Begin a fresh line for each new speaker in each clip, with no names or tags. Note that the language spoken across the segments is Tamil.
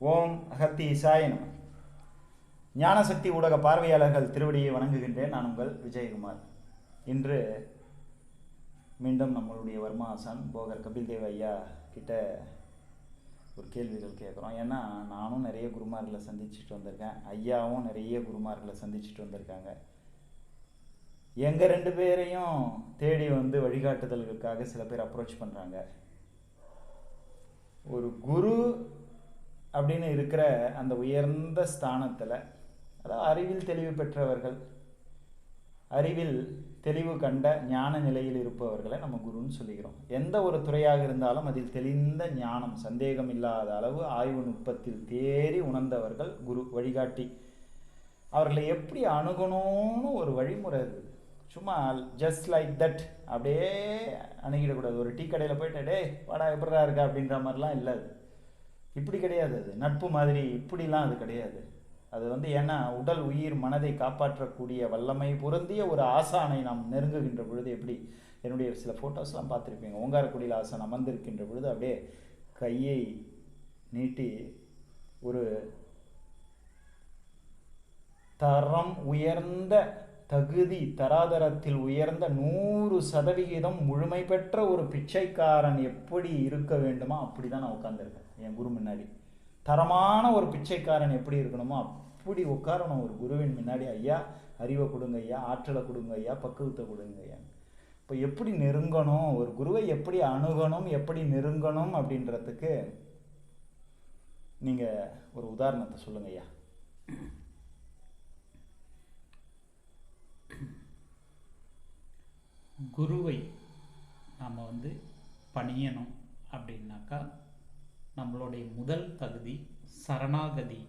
ஓம் அகத்தி இசாய நம. ஞானசக்தி ஊடக பார்வையாளர்கள் திருவடியை வணங்குகின்றேன். நான் உங்கள் விஜயகுமார். இன்று மீண்டும் நம்மளுடைய வர்மாசான் போகர் கபில் தேவ் ஐயா கிட்ட ஒரு கேள்விகள் கேட்குறோம். ஏன்னா நானும் நிறைய குருமார்களை சந்திச்சுட்டு வந்திருக்கேன். ஐயாவும் நிறைய குருமார்களை சந்திச்சுட்டு வந்திருக்காங்க. எங்கள் ரெண்டு பேரையும் தேடி வந்து வழிகாட்டுதல்களுக்காக சில பேர் அப்ரோச் பண்ணுறாங்க ஒரு குரு அப்படின்னு இருக்கிற அந்த உயர்ந்த ஸ்தானத்தில் அதாவது அறிவில் தெளிவு பெற்றவர்கள் அறிவில் தெளிவு கண்ட ஞான நிலையில் இருப்பவர்களை நம்ம குருன்னு சொல்லிக்கிறோம். எந்த ஒரு துறையாக இருந்தாலும் அதில் தெளிந்த ஞானம் சந்தேகம் இல்லாத அளவு ஆய்வு நுட்பத்தில் தேறி உணர்ந்தவர்கள் குரு வழிகாட்டி. அவர்களை எப்படி அணுகணும்னு ஒரு வழிமுறை இருக்குது சும்மா ஜஸ்ட் லைக் தட் அப்படியே அணுகிடக்கூடாது. ஒரு டீ கடையில் போயிட்டு டே வாடா எப்படிடா இருக்கா? அப்படின்ற மாதிரிலாம் இல்லை அது. இப்படி கிடையாது அது. நட்பு மாதிரி இப்படிலாம் அது கிடையாது. அது வந்து ஏன்னா உடல் உயிர் மனதை காப்பாற்றக்கூடிய வல்லமை பொருந்திய ஒரு ஆசானை நாம் நெருங்குகின்ற பொழுது எப்படி? என்னுடைய சில ஃபோட்டோஸ்லாம் பார்த்துருப்பீங்க. ஓங்காரக்குடியில் ஆசான் அமர்ந்திருக்கின்ற பொழுது அப்படியே கையை நீட்டி ஒரு தரம் உயர்ந்த தகுதி தராதரத்தில் உயர்ந்த நூறு சதவிகிதம் முழுமை பெற்ற ஒரு பிச்சைக்காரன் எப்படி இருக்க வேண்டுமோ அப்படி தான் நான் உட்காந்துருக்கேன் என் குரு முன்னாடி. தரமான ஒரு பிச்சைக்காரன் எப்படி இருக்கணுமோ அப்படி உட்காரணும் ஒரு குருவின் முன்னாடி. ஐயா அறிவை கொடுங்க ஐயா ஆற்றலை கொடுங்க ஐயா பக்குவத்தை கொடுங்க ஐயா. இப்போ எப்படி நெருங்கணும்? ஒரு குருவை எப்படி அணுகணும்? எப்படி நெருங்கணும் அப்படின்றதுக்கு நீங்கள் ஒரு உதாரணத்தை சொல்லுங்க ஐயா.
குருவை நாம் வந்து பணியணும் அப்படின்னாக்கா நம்மளுடைய முதல் தகுதி சரணாகதி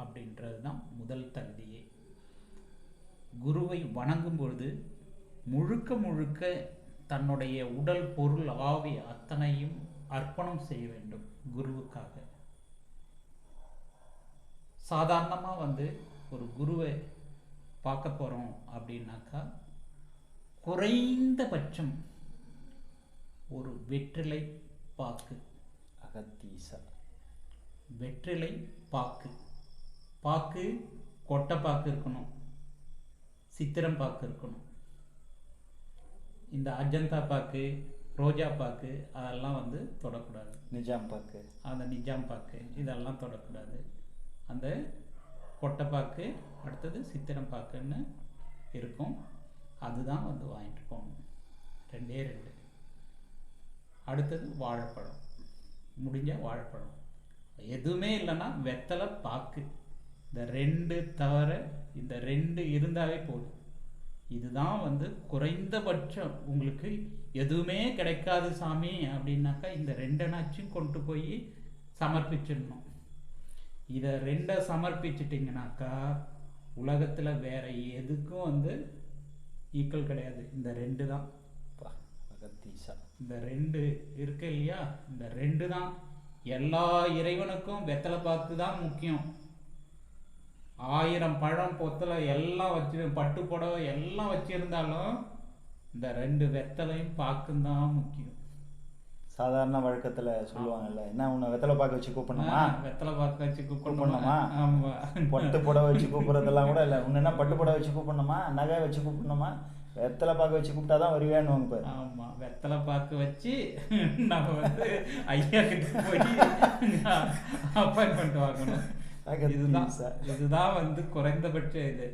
அப்படின்றது தான் முதல் தகுதியே. குருவை வணங்கும் பொழுது முழுக்க முழுக்க தன்னுடைய உடல் பொருள் ஆவி அத்தனையும் அர்ப்பணம் செய்ய வேண்டும் குருவுக்காக. சாதாரணமாக வந்து ஒரு குருவை பார்க்க போகிறோம் அப்படின்னாக்கா குறைந்தபட்சம் ஒரு வெற்றிலை பாக்கு.
அகத்தீசா.
வெற்றிலை பாக்கு. பாக்கு கொட்டை பாக்கு இருக்கணும். சித்திரம் பாக்கு இருக்கணும். இந்த அஜந்தா பாக்கு ரோஜா பாக்கு அதெல்லாம் வந்து தொடக்கூடாது.
நிஜாம் பாக்கு.
அந்த நிஜாம் பாக்கு இதெல்லாம் தொடக்கூடாது. அந்த கொட்டைப்பாக்கு அடுத்தது சித்திரம் பாக்குன்னு இருக்கும். அதுதான் வந்து வாங்கிட்டு போகணும். ரெண்டே ரெண்டு. அடுத்தது வாழைப்பழம். முடிஞ்சால் வாழைப்பழம். எதுவுமே இல்லைன்னா வெத்தலை பாக்கு. இந்த ரெண்டு தவிர இந்த ரெண்டு இருந்தாவே போதும். இதுதான் வந்து குறைந்தபட்சம். உங்களுக்கு எதுவுமே கிடைக்காது சாமி அப்படின்னாக்கா இந்த ரெண்டனாச்சும் கொண்டு போய் சமர்ப்பிச்சிடணும். இதை ரெண்டை சமர்ப்பிச்சிட்டிங்கனாக்கா உலகத்தில் வேற எதுக்கும் வந்து ஈக்குவல் கிடையாது. இந்த ரெண்டு தான்
பகத்தீசா
இந்த ரெண்டு இருக்கு இல்லையா? இந்த ரெண்டு தான். எல்லா இறைவனுக்கும் வெத்தலை பாக்கு தான் முக்கியம். ஆயிரம் பழம் பொத்தலை எல்லாம் வச்சு பட்டு புடவை எல்லாம் வச்சிருந்தாலும் இந்த ரெண்டு வெத்தலையும் பாக்கும் தான் முக்கியம்.
சாதாரண வழக்கத்துல சொல்லுவாங்கல்ல என்ன உன்னை வெத்தலை பாக்க வச்சு கூப்பிடணுமா?
வெத்தலை பாக்கு வச்சு
கூப்பிடணுமா?
கூப்பிடணுமா? ஆமா.
பட்டு புடவை வச்சு கூப்பிடுறதெல்லாம் கூட இல்லை. உன்ன என்ன பட்டு புடவை வச்சு கூப்பிடணுமா? நகை வச்சு கூப்பிடணுமா? வெத்தலை பாக்க வச்சு கூப்பிட்டாதான் வருவேன்னு பாரு.
ஆமா வெத்தலை பாக்கு வச்சு நம்ம வந்து ஐயா கிட்ட போய் அப்பாயின்மெண்ட் வாங்கணும். இதுதான். இதுதான் வந்து குறைந்தபட்ச இது.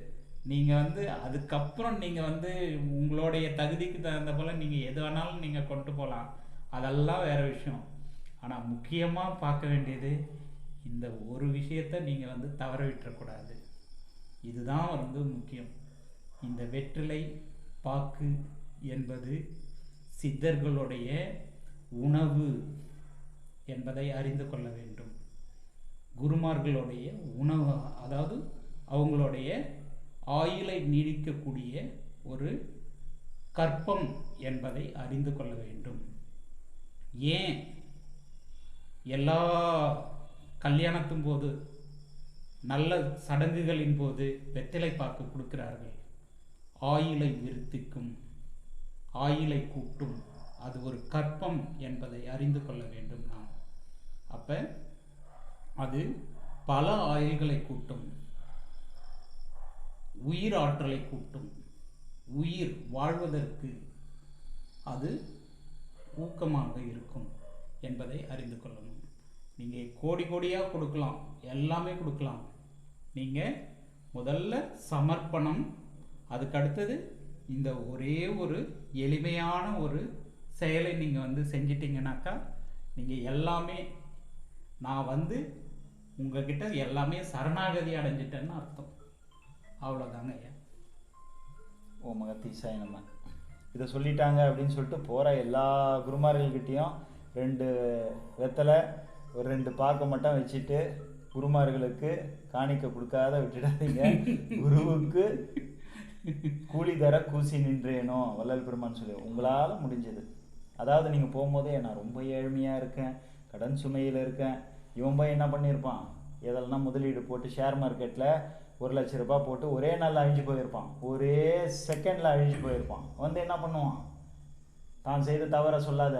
நீங்க வந்து அதுக்கப்புறம் நீங்க வந்து உங்களுடைய தகுதிக்கு தகுந்த போல நீங்க எது வேணாலும் நீங்க கொண்டு போகலாம் அதெல்லாம் வேற விஷயம். ஆனா முக்கியமா பார்க்க வேண்டியது இந்த ஒரு விஷயத்த நீங்க வந்து தவற விட்டுறக்கூடாது இதுதான் வந்து முக்கியம். இந்த வெற்றிலை பாக்கு என்பது சித்தர்களுடைய உணவு என்பதை அறிந்து கொள்ள வேண்டும். குருமார்களுடைய உணவு அதாவது அவங்களுடைய ஆயுளை நீடிக்கக்கூடிய ஒரு கற்பம் என்பதை அறிந்து கொள்ள வேண்டும். ஏன்? எல்லா கல்யாணத்தின் போது நல்ல சடங்குகளின் போது வெத்தலை பாக்கு கொடுக்கிறார்கள். ஆயிலை விருத்திக்கும் ஆயிலை கூட்டும். அது ஒரு கற்பம் என்பதை அறிந்து கொள்ள வேண்டும் நாம். அப்போ அது பல ஆயில்களை கூட்டும். உயிர் ஆற்றலை கூட்டும். உயிர் வாழ்வதற்கு அது ஊக்கமாக இருக்கும் என்பதை அறிந்து கொள்ளணும். நீங்கள் கோடி கோடியாக கொடுக்கலாம். எல்லாமே கொடுக்கலாம். நீங்கள் முதல்ல சமர்ப்பணம் அதுக்கு அடுத்தது இந்த ஒரே ஒரு எளிமையான ஒரு செயலை நீங்கள் வந்து செஞ்சிட்டிங்கனாக்கா நீங்கள் எல்லாமே நான் வந்து உங்ககிட்ட எல்லாமே சரணாகதி அடைஞ்சிட்டேன்னு அர்த்தம். அவ்வளோதாங்க ஐயா.
ஓ மகத்தீசாய நம்ம இதை சொல்லிட்டாங்க அப்படின்னு சொல்லிட்டு போகிற எல்லா குருமார்கள்கிட்டயும் ரெண்டு வெத்தலை ஒரு ரெண்டு பாக்கை மட்டும் வச்சுட்டு குருமார்களுக்கு காணிக்க கொடுக்காத விட்டுடாதீங்க. குருவுக்கு கூலி தர கூசி நின்றேனோ வள்ளல் பெருமான் சொல்லி உங்களால் முடிஞ்சது. அதாவது நீங்கள் போகும்போதே நான் ரொம்ப ஏழ்மையாக இருக்கேன் கடன் சுமையில் இருக்கேன். இவன் போய் என்ன பண்ணியிருப்பான் எதெல்லாம் முதலீடு போட்டு ஷேர் மார்க்கெட்டில் ஒரு லட்ச ரூபாய் போட்டு ஒரே நாளில் அழிஞ்சு போயிருப்பான். ஒரே செகண்டில் அழிஞ்சு போயிருப்பான். வந்து என்ன பண்ணுவான்? தான் செய்த தவற சொல்லாத.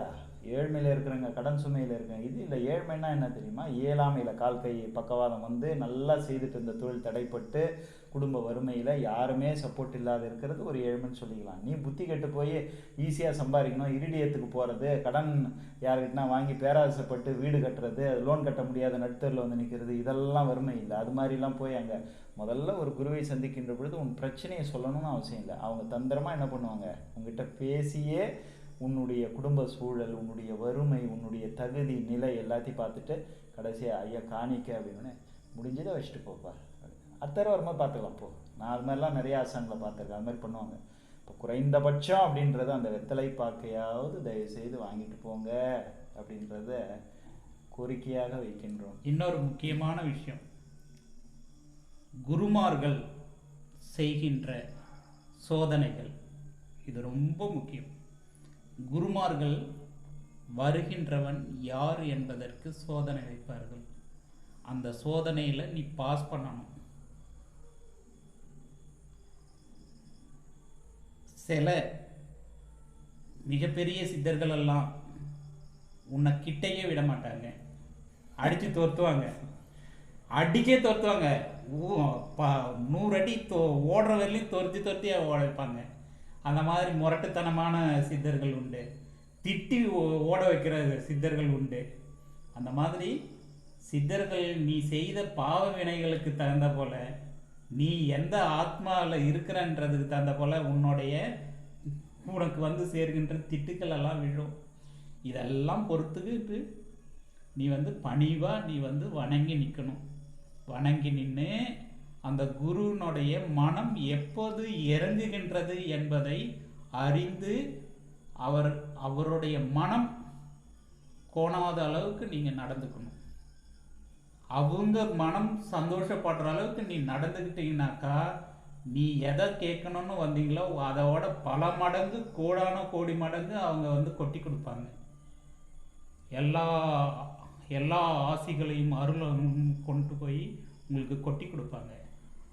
ஏழ்மையில் இருக்கிறேங்க கடன் சுமையில் இருக்கேன். இது இல்லை ஏழ்மைன்னா என்ன தெரியுமா? இயலாமையில் கால் கை பக்கவாதம் வந்து நல்லா செய்துட்டு இருந்த தொழில் தடைப்பட்டு குடும்ப வறுமையில் யாருமே சப்போர்ட் இல்லாத இருக்கிறது ஒரு ஏழ்மைன்னு சொல்லிக்கலாம். நீ புத்தி கெட்டு போய் ஈஸியாக சம்பாதிக்கணும் இரிடியத்துக்கு போகிறது கடன் யாருக்கிட்டனா வாங்கி பேராசைப்பட்டு வீடு கட்டுறது லோன் கட்ட முடியாத நடுத்தரில் வந்து நிற்கிறது இதெல்லாம் வறுமை இல்லை. அது மாதிரிலாம் போய் அங்கே முதல்ல ஒரு குருவை சந்திக்கின்ற பொழுது உன் பிரச்சனையை சொல்லணும்னு அவசியம் இல்லை. அவங்க தந்திரமாக என்ன பண்ணுவாங்க? உங்ககிட்ட பேசியே உன்னுடைய குடும்ப சூழல் உன்னுடைய வறுமை உன்னுடைய தகுதி நிலை எல்லாத்தையும் பார்த்துட்டு கடைசியாக ஐயா காணிக்க அப்படின்னு முடிஞ்சதை வச்சுட்டு போப்பா அத்தரை வரும்போது பார்த்துக்கலாம் போ. நான் அது மாதிரிலாம் நிறைய ஆசான்களை பார்த்துருக்கேன். அது மாதிரி பண்ணுவாங்க. இப்போ குறைந்தபட்சம் அப்படின்றத அந்த வெத்தலை பாக்கையாவது தயவு செய்து வாங்கிட்டு போங்க அப்படின்றத கோரிக்கையாக வைக்கின்றோம்.
இன்னொரு முக்கியமான விஷயம். குருமார்கள் செய்கின்ற சோதனைகள். இது ரொம்ப முக்கியம். குருமார்கள் வருகின்றவன் யார் என்பதற்கு சோதனை வைப்பார்கள். அந்த சோதனையில் நீ பாஸ் பண்ணணும். சில மிகப்பெரிய சித்தர்கள் எல்லாம் உன்னை கிட்டையே விட மாட்டாங்க. அடித்து துரத்துவாங்க. அடிக்கே துரத்துவாங்க. நூறு அடி தோ ஓடுற வரலையும் துரத்தி துரத்தி ஓட வைப்பாங்க. அந்த மாதிரி முரட்டுத்தனமான சித்தர்கள் உண்டு. திட்டி ஓ- ஓட வைக்கிற சித்தர்கள் உண்டு. அந்த மாதிரி சித்தர்கள் நீ செய்த பாவ வினைகளுக்கு தகுந்த போல நீ எந்த ஆத்மாவில் இருக்கிறன்றதுக்கு தகுந்த போல உன்னுடைய உனக்கு வந்து சேர்கின்ற திட்டுக்கள் எல்லாம் விழும். இதெல்லாம் பொறுத்துக்கிட்டு நீ வந்து பணிவாக நீ வந்து வணங்கி நிற்கணும் வணங்கி நின்று அந்த குருவினுடைய மனம் எப்போது இறங்குகின்றது என்பதை அறிந்து அவர் அவருடைய மனம் கோணாத அளவுக்கு நீங்கள் நடந்துக்கணும். அவங்க மனம் சந்தோஷப்படுற அளவுக்கு நீ நடந்துக்கிட்டீங்கனாக்கா நீ எதை கேட்கணும்னு வந்தீங்களோ அதோட பல மடங்கு கோடான கோடி மடங்கு அவங்க வந்து கொட்டி கொடுப்பாங்க. எல்லா எல்லா ஆசிகளையும் அருளும் கொண்டு போய் உங்களுக்கு கொட்டி கொடுப்பாங்க.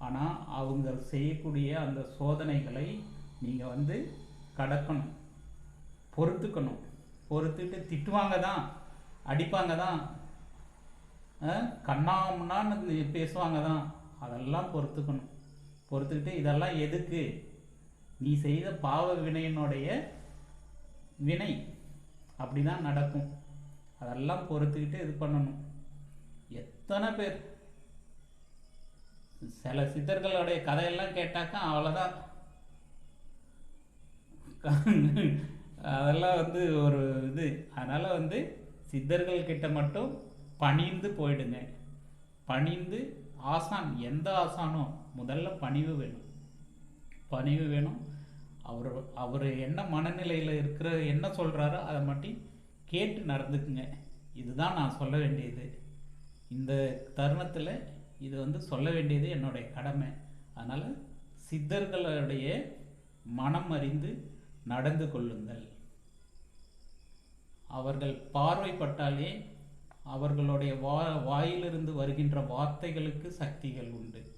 ஆனால் அவங்க செய்யக்கூடிய அந்த சோதனைகளை நீங்கள் வந்து கடக்கணும். பொறுத்துக்கணும். பொறுத்துட்டு திட்டுவாங்க தான் அடிப்பாங்க தான். கண்ணாமண்ணான்னு பேசுவாங்க தான் அதெல்லாம் பொறுத்துக்கணும். பொறுத்துக்கிட்டு இதெல்லாம் எதுக்கு? நீ செய்த பாவ வினையினுடைய வினை அப்படி தான் நடக்கும். அதெல்லாம் பொறுத்துக்கிட்டு இது பண்ணணும். எத்தனை பேர்? சில சித்தர்களுடைய கதையெல்லாம் கேட்டாக்கா அவ்வளோதான் அதெல்லாம் வந்து ஒரு இது. அதனால் வந்து சித்தர்கள் கிட்ட மட்டும் பணிந்து போயிடுங்க. பணிந்து ஆசான் எந்த ஆசானோ முதல்ல பணிவு வேணும். பணிவு வேணும். அவர் அவர் என்ன மனநிலையில் இருக்கிற என்ன சொல்கிறாரோ அதை மட்டும் கேட்டு நடந்துக்குங்க. இதுதான் நான் சொல்ல வேண்டியது. இந்த தருணத்தில் இது வந்து சொல்ல வேண்டியது என்னுடைய கடமை. அதனால் சித்தர்களுடைய மனம் அறிந்து நடந்து கொள்ளுங்கள். அவர்கள் பார்வைப்பட்டாலே அவர்களுடைய வா வாயிலிருந்து வருகின்ற வார்த்தைகளுக்கு சக்திகள் உண்டு.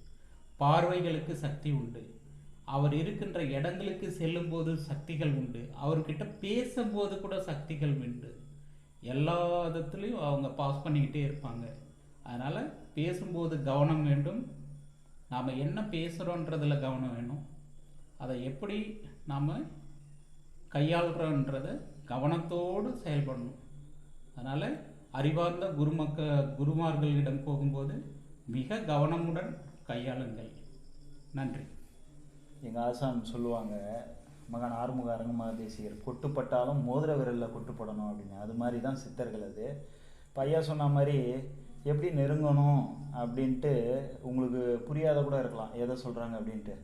பார்வைகளுக்கு சக்தி உண்டு. அவர் இருக்கின்ற இடங்களுக்கு செல்லும்போது சக்திகள் உண்டு. அவர்கிட்ட பேசும்போது கூட சக்திகள் உண்டு. எல்லா விதத்துலேயும் அவங்க பாஸ் பண்ணிக்கிட்டே இருப்பாங்க. அதனால் பேசும்போது கவனம் வேண்டும். நாம் என்ன பேசுகிறோன்றதில் கவனம் வேணும். அதை எப்படி நாம் கையாளுறோன்றத கவனத்தோடு செயல்படணும். அதனால் அறிவார்ந்த குருமக்க குருமார்களிடம் போகும்போது மிக கவனமுடன் கையாளுங்கள். நன்றி.
எங்கள் ஆசான் சொல்லுவாங்க மகன் ஆறுமுக அரங்கமாதேசியர் கொட்டுப்பட்டாலும் மோதிர விரலில் கொட்டுப்படணும் அப்படின்னு. அது மாதிரி தான் சித்தர்கள் அது. பையா சொன்ன மாதிரி எப்படி நெருங்கணும் அப்படின்ட்டு உங்களுக்கு புரியாத கூட இருக்கலாம். எதை சொல்கிறாங்க அப்படின்ட்டு.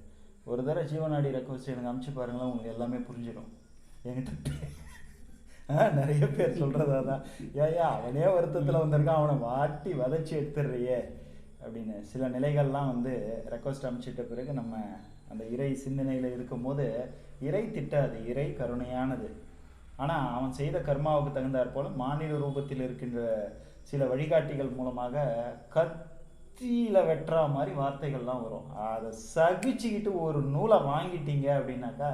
ஒரு தடவை ஜீவனாடி ரெக்வஸ்ட் எனக்கு அமுச்சு பாருங்களேன் உங்களுக்கு எல்லாமே புரிஞ்சிடும். என்கிட்ட நிறைய பேர் சொல்கிறது அதான். ஏயா அவனே வருத்தத்தில் வந்திருக்கான். அவனை வாட்டி வதச்சி எடுத்துடுறியே. அப்படின்னு சில நிலைகள்லாம் வந்து ரெக்வஸ்ட் அனுப்பிச்சிட்ட பிறகு நம்ம அந்த இறை சிந்தனையில் இருக்கும்போது இறை திட்டாது இறை கருணையானது. ஆனால் அவன் செய்த கர்மாவுக்கு தகுந்தாற் போல மாநில ரூபத்தில் இருக்கின்ற சில வழிகாட்டிகள் மூலமாக கத்தியில் வெட்டுற மாதிரி வார்த்தைகள்லாம் வரும். அதை சகிச்சுக்கிட்டு ஒரு நூலை வாங்கிட்டீங்க அப்படின்னாக்கா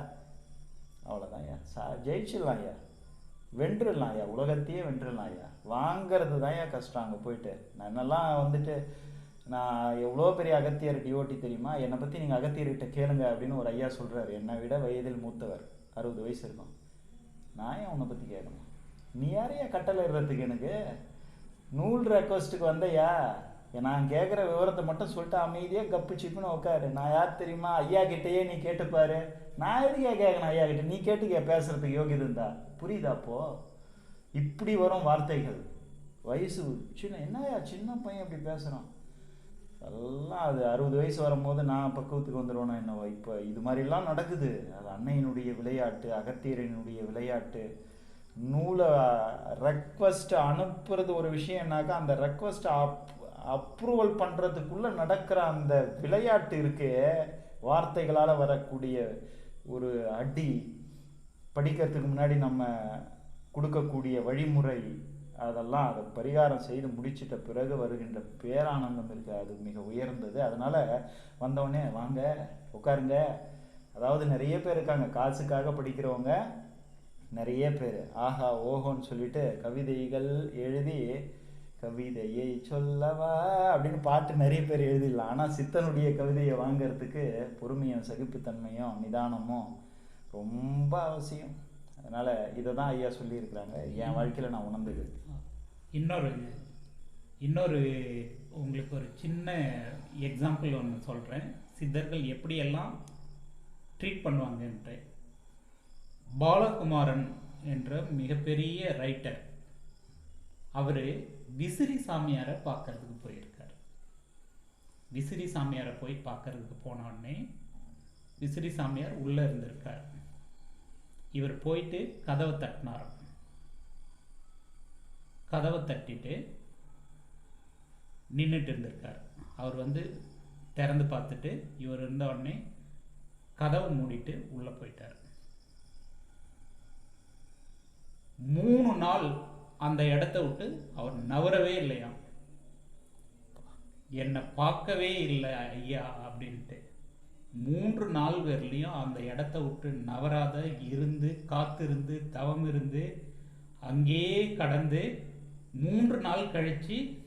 அவ்வளோதான் ஐயா. சா ஜெயிச்சிடலாம் ஐயா. வென்றுடலாம் ஐயா உலகத்தையே வென்றுடலாம் ஐயா வாங்கிறது தான் ஐயா கஷ்டம். அங்கே போயிட்டு என்னெல்லாம் வந்துட்டு நான் எவ்வளோ பெரிய அகத்தியர் டிஓட்டி தெரியுமா? என்னை பற்றி நீங்கள் அகத்தியர்கிட்ட கேளுங்க அப்படின்னு ஒரு ஐயா சொல்கிறாரு என்னை விட வயதில் மூத்தவர். அறுபது வயசு இருக்கும். நான் ஏன் உன்னை பற்றி கேட்கணும்? நீ யாரையா கட்டளை இடுறதுக்கு எனக்கு? நூல் ரெக்வஸ்ட்டுக்கு வந்தையா? நான் கேட்குற விவரத்தை மட்டும் சொல்லிட்டு அமைதியாக கப்பு சிப்புன்னு உட்காரு நான் யார் தெரியுமா? ஐயா கிட்டேயே நீ கேட்டுப்பாரு. நான் எதுக்கே கேட்கணும் ஐயா கிட்ட? நீ கேட்டுக்க பேசுகிறதுக்கு யோகியது இருந்தா. புரியுதாப்போ இப்படி வரும் வார்த்தைகள். வயசு சின்ன என்னயா சின்ன பையன் இப்படி பேசுகிறான் எல்லாம் அது அறுபது வயசு வரும்போது நான் பக்குவத்துக்கு வந்துடுவேனா என்னவோ? இப்போ இது மாதிரிலாம் நடக்குது. அது அன்னையினுடைய விளையாட்டு அகத்தியரினுடைய விளையாட்டு. நூலை ரெக்வஸ்ட் அனுப்புறது ஒரு விஷயம்னாக்கா அந்த ரெக்வஸ்ட் அப் அப்ரூவல் பண்ணுறதுக்குள்ளே நடக்கிற அந்த விளையாட்டு இருக்கே வார்த்தைகளால் வரக்கூடிய ஒரு அடி. படிக்கிறதுக்கு முன்னாடி நம்ம கொடுக்கக்கூடிய வழிமுறை அதெல்லாம் அதை பரிகாரம் செய்து முடிச்சிட்ட பிறகு வருகின்ற பேரானந்தம் இருக்குது அது மிக உயர்ந்தது. அதனால் வந்தவொடனே வாங்க உட்காருங்க. அதாவது நிறைய பேர் இருக்காங்க. காசுக்காக படிக்கிறவங்க நிறைய பேர். ஆஹா ஓஹோன்னு சொல்லிட்டு கவிதைகள் எழுதி கவிதையை சொல்லவா? அப்படின்னு பாட்டு நிறைய பேர் எழுதிடலாம். ஆனால் சித்தனுடைய கவிதையை வாங்கிறதுக்கு பொறுமையும் சகிப்புத்தன்மையும் நிதானமும் ரொம்ப அவசியம். அதனால் இதை தான் ஐயா சொல்லியிருக்கிறாங்க. என் வாழ்க்கையில் நான் உணர்ந்தது.
இன்னொரு இன்னொரு உங்களுக்கு ஒரு சின்ன எக்ஸாம்பிள் ஒன்று சொல்கிறேன் சித்தர்கள் எப்படியெல்லாம் ட்ரீட் பண்ணுவாங்கன்ற பாலகுமாரன் என்ற மிகப்பெரிய ரைட்டர் அவர் விசிறி சாமியாரை பார்க்கறதுக்கு போயிருக்கார். விசிறி சாமியாரை போய் பார்க்கறதுக்கு போனோடனே விசிறி சாமியார் உள்ளே இருந்திருக்கார். இவர் போயிட்டு கதவை தட்டினார். கதவை தட்டிட்டு நின்றுட்டு இருந்திருக்கார். அவர் வந்து திறந்து பார்த்துட்டு இவர் இருந்த உடனே கதவை மூடிட்டு உள்ளே போயிட்டார். மூணு நாள் அந்த இடத்த விட்டு அவர் நவரவே இல்லையா? என்னை பார்க்கவே இல்லை ஐயா அப்படின்ட்டு. மூன்று நாள் வரலையும் அந்த இடத்த விட்டு நவராத இருந்து காத்திருந்து தவம் இருந்து அங்கேயே கடந்து மூன்று நாள் கழித்து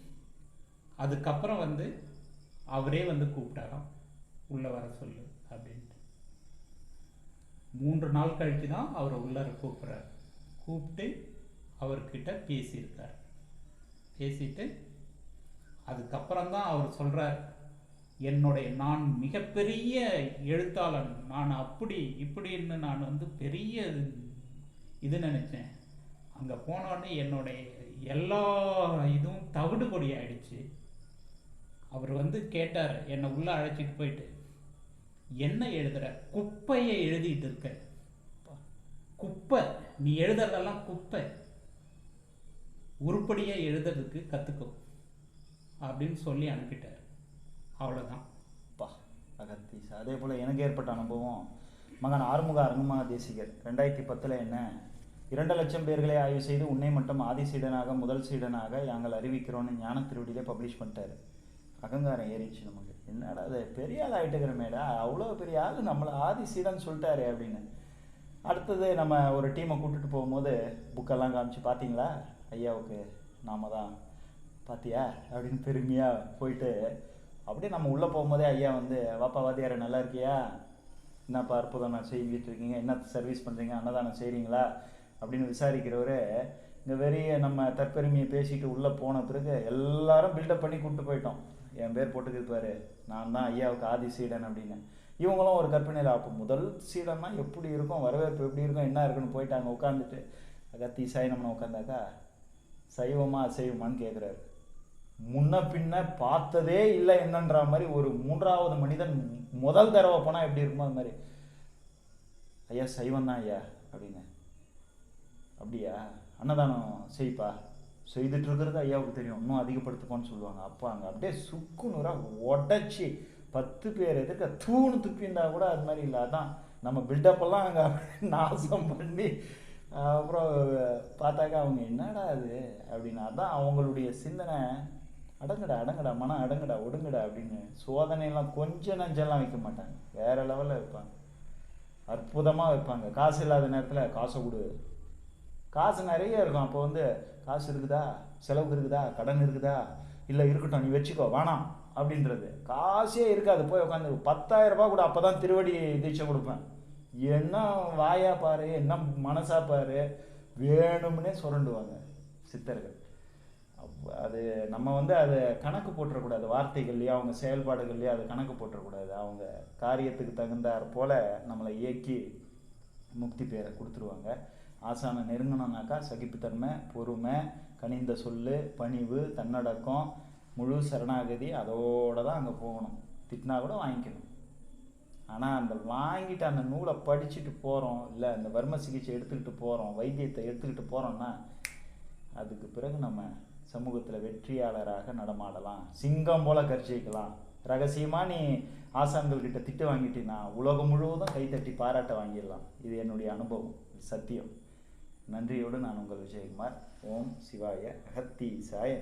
அதுக்கப்புறம் வந்து அவரே வந்து கூப்பிட்டாராம். உள்ளே வர சொல்லு அப்படின்ட்டு. மூன்று நாள் கழித்து தான் அவரை உள்ளார கூப்பிட்றாரு. கூப்பிட்டு அவர்கிட்ட பேசியிருக்கார். பேசிட்டு அதுக்கப்புறம் தான் அவர் சொல்கிறார் என்னுடைய நான் மிகப்பெரிய எழுத்தாளன். நான் அப்படி இப்படின்னு நான் வந்து பெரிய இது நினச்சேன். அங்கே போனோடனே என்னுடைய எல்லா இதுவும் தவிடுபொடி ஆயிடுச்சு. அவர் வந்து கேட்டார் என்னை உள்ளே அழைச்சிட்டு போயிட்டு என்ன எழுதுற? குப்பையை எழுதிட்டு இருக்க. குப்பை நீ எழுதுறதெல்லாம் குப்பை. உருப்படியாக எழுதுறதுக்கு கற்றுக்கும் அப்படின்னு சொல்லி அனுப்பிட்டார். அவ்வளோதான்
பா அகத்தீஸ் அதே போல் எனக்கு ஏற்பட்ட அனுபவம். மகன் ஆறுமுக அரங்கமா தேசிகர். ரெண்டாயிரத்தி பத்தில் என்ன? இரண்டு லட்சம் பேர்களை ஆய்வு செய்து உன்னை மட்டும் ஆதி சீடனாக முதல் சீடனாக நாங்கள் அறிவிக்கிறோன்னு ஞான திருவடியிலே பப்ளிஷ் பண்ணிட்டாரு. அகங்காரம் ஏறிச்சு நமக்கு. என்னடா அது பெரிய ஆள் ஆகிட்டுக்கிற மேடா அவ்வளோ பெரிய ஆள் நம்மளை ஆதி சீடன் சொல்லிட்டாரு அப்படின்னு. அடுத்தது நம்ம ஒரு டீமை கூப்பிட்டுட்டு போகும்போது புக்கெல்லாம் காமிச்சு பார்த்தீங்களா? ஐயாவுக்கு நாம தான். பாத்தியா? அப்படின்னு பெருமையாக போயிட்டு அப்படியே நம்ம உள்ளே போகும்போதே ஐயா வந்து வாப்பா வாத்தியார நல்லா இருக்கியா? என்னப்பா அற்புதம் நான் செஞ்சுட்டு இருக்கீங்க? என்ன சர்வீஸ் பண்ணுறீங்க அன்னதானம் செய்கிறீங்களா அப்படின்னு விசாரிக்கிறவர் இங்கே வெறிய நம்ம தற்பெருமையை பேசிட்டு உள்ளே போன பிறகு எல்லாரும் பில்டப் பண்ணி கூப்பிட்டு போயிட்டோம். என் பேர் போட்டுக்கிருப்பார் நான் தான் ஐயாவுக்கு ஆதி சீடன் அப்படின்னு. இவங்களும் ஒரு கற்பனையில் அப்போ முதல் சீடன்னா எப்படி இருக்கும்? வரவேற்பு எப்படி இருக்கும்? என்ன இருக்குன்னு போயிட்டாங்க உட்காந்துட்டு அகத்தீசாய் நம்ம உட்காந்தாக்கா சைவமா அசைவமான்னு கேட்குறாரு முன்ன பின்ன பார்த்ததே இல்லை என்னன்ற மாதிரி ஒரு மூன்றாவது மனிதன் முதல் தடவை போனால் எப்படி இருக்குமோ அது மாதிரி ஐயா சைவம் தான் ஐயா அப்படின்னு. அப்படியா? அன்னதானம் செய்ப்பா. செய்துட்டு இருக்கிறது ஐயாவுக்கு தெரியும். இன்னும் அதிகப்படுத்துப்பான்னு சொல்லுவாங்க. அப்போ அங்கே அப்படியே சுக்கு நூறாக உடச்சி பத்து பேர் எதிர்க்க தூணு துப்பியிருந்தா கூட அது மாதிரி இல்லை. அதான் நம்ம பில்டப்பெல்லாம் அங்கே நாசம் பண்ணி அப்புறம் பார்த்தாக்கா அவங்க என்னடா அது அப்படின்னா அதான் அவங்களுடைய சிந்தனை. அடங்குடா அடங்குடா மனம் அடங்குடா ஒடுங்குடா அப்படின்னு சோதனையெல்லாம் கொஞ்சம் நஞ்செல்லாம் வைக்க மாட்டாங்க. வேறு லெவலில் வைப்பாங்க. அற்புதமாக வைப்பாங்க. காசு இல்லாத நேரத்தில் காசை கொடு. காசு நிறைய இருக்கும். அப்போ வந்து காசு இருக்குதா? செலவுக்கு இருக்குதா? கடன் இருக்குதா? இல்லை இருக்கட்டும் நீ வச்சுக்கோ வேணாம் அப்படின்றது. காசே இருக்காது. போய் உட்காந்து பத்தாயிரம் ரூபா கூட அப்போ தான் திருவடி தீட்சை கொடுப்பேன். என்ன வாயா பாரு என்ன மனசா பாரு வேணும்னே சுரண்டுவாங்க சித்தர்கள். அது நம்ம வந்து அதை கணக்கு போட்டுறக்கூடாது. வார்த்தைகள்லையோ அவங்க செயல்பாடுகள்லையோ அதை கணக்கு போட்டுறக்கூடாது. அவங்க காரியத்துக்கு தகுந்தாற் போல நம்மளை இயக்கி முக்தி பேரை கொடுத்துருவாங்க. ஆசானை நெருங்கணும்னாக்கா சகிப்புத்தன்மை பொறுமை கனிந்த சொல்லு பணிவு தன்னடக்கம் முழு சரணாகதி அதோடு தான் அங்கே போகணும். திட்டினா கூட வாங்கிக்கணும். ஆனால் அந்த வாங்கிட்டு அந்த நூலை படிச்சுட்டு போகிறோம் இல்லை அந்த வர்ம சிகிச்சை எடுத்துக்கிட்டு போகிறோம் வைத்தியத்தை எடுத்துக்கிட்டு போகிறோம்னா அதுக்கு பிறகு நம்ம சமூகத்தில் வெற்றியாளராக நடமாடலாம். சிங்கம் போல கர்ஜிக்கலாம். ரகசியமாக நீ ஆசான்கள்கிட்ட திட்டு வாங்கிட்டீங்கன்னா உலகம் முழுவதும் கைத்தட்டி பாராட்ட வாங்கிடலாம். இது என்னுடைய அனுபவம். சத்தியம். நன்றியோடு நான் உங்கள் விஜயகுமார். ஓம் சிவாய அகத்தீசாய